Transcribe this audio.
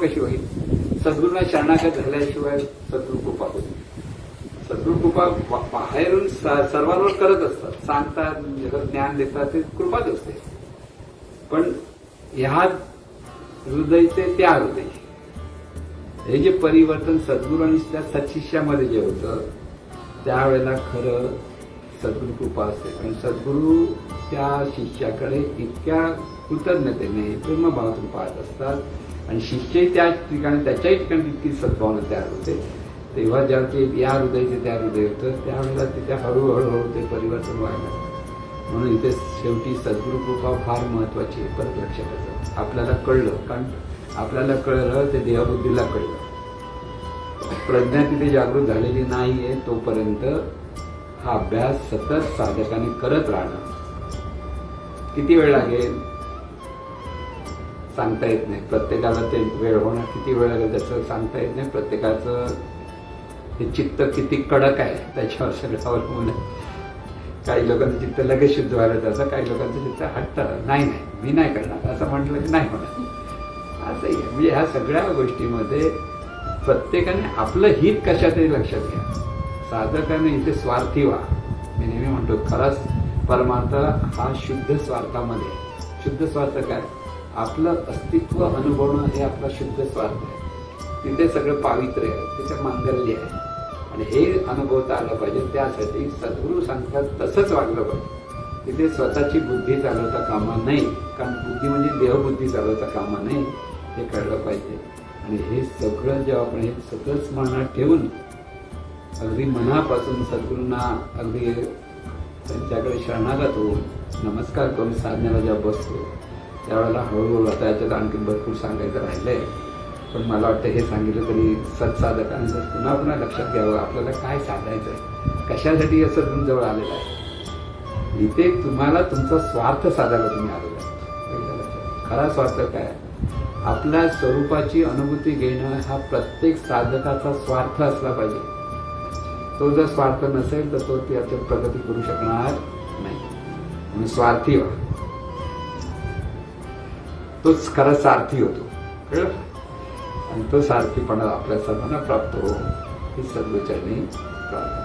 कशी होईल? सद्गुरूंना शरणागत झाल्याशिवाय सद्गुरू कृपा होईल सद्गुरू कृपा बाहेरून सर्वांवर करत असतात. सांगतात जगत ज्ञान देतात ते कृपाच असते. पण ह्या हृदयचे त्या हृदय हे जे परिवर्तन सद्गुरू आणि त्या सचिष्यामध्ये जे होतं त्यावेळेला खरं सद्गुरू कृपा असते. कारण सद्गुरू त्या शिष्याकडे इतक्या कृतज्ञतेने प्रेमभावातून पाहत असतात आणि शिष्यही त्या ठिकाणी त्याच्याही ठिकाणी तितकी सद्भावना तयार होते. तेव्हा ज्या ते या हृदयाचे त्या हृदय होतं त्यावेळेला तिथे हळूहळू हळू ते परिवर्तन व्हायला म्हणून इथे शेवटी सद्गुरुकृपा फार महत्त्वाची आहे परत लक्षात येतं आपल्याला कळलं कारण आपल्याला कळलं ते देहबुद्धीला कळलं. प्रज्ञा तिथे जागृत झालेली नाहीये तोपर्यंत हा अभ्यास सतत साधकाने करत राहणं किती वेळ लागेल? सांगता येत नाही. प्रत्येकाला ते वेळ होणार किती वेळ लागेल त्याचं सांगता येत नाही. प्रत्येकाचं हे चित्त किती कडक आहे त्याच्यावर सगळं अवलंबून आहे काही लोकांचं चित्त लगेच शुद्ध व्हायला जातं काही लोकांचं चित्त हट्ट नाही नाही. मी नाही करणार. असं म्हटलं की नाही होणार. असंही आहे. म्हणजे ह्या सगळ्या गोष्टीमध्ये प्रत्येकाने आपलं हित कशातरी लक्षात घ्या. साधकाने इथे स्वार्थी व्हा. मी नेहमी म्हणतो खराच परमार्थ हा शुद्ध स्वार्थामध्ये शुद्ध स्वार्थ काय? आपलं अस्तित्व अनुभवणं हे आपला शुद्ध स्वार्थ आहे. तिथे सगळं पावित्र्य आहे तिथे मांगल्य आहे. आणि हे अनुभवता आलं पाहिजे त्यासाठी सद्गुरू सांगतात तसंच वागलं पाहिजे. तिथे स्वतःची बुद्धी चालवता कामा नाही कारण बुद्धी म्हणजे देहबुद्धी चालवता कामा नाही हे कळलं पाहिजे. आणि हे सगळं जेव्हा आपण हे सतत स्मरणात ठेवून अगदी मनापासून सद्गुरूंना अगदी त्यांच्याकडे शरणागत होऊन नमस्कार करून साधण्याला जेव्हा बसतो त्यावेळेला हळूहळू आता याच्यात आणखी भरपूर सांगायचं राहिलंय. पण मला वाटतं हे सांगितलं तरी सत्साधकांचं पुन्हा पुन्हा लक्षात घ्यावं. आपल्याला काय साधायचं आहे कशासाठी असं तुमजवळ जवळ आलेलं आहे? इथे तुम्हाला तुमचा स्वार्थ साधायला तुम्ही आलेला आहे. खरा स्वार्थ काय? आपल्या स्वरूपाची अनुभूती घेणं हा प्रत्येक साधकाचा स्वार्थ असला पाहिजे. तो जर स्वार्थ नसेल तर तो त्याच्यात प्रगती करू शकणार नाही. म्हणून स्वार्थी व्हा. तोच खरा सारथी होतो. कळलं आणि तो सारथीपणा आपल्या सर्वांना प्राप्त हो ही सर्वचरणी प्रार्थना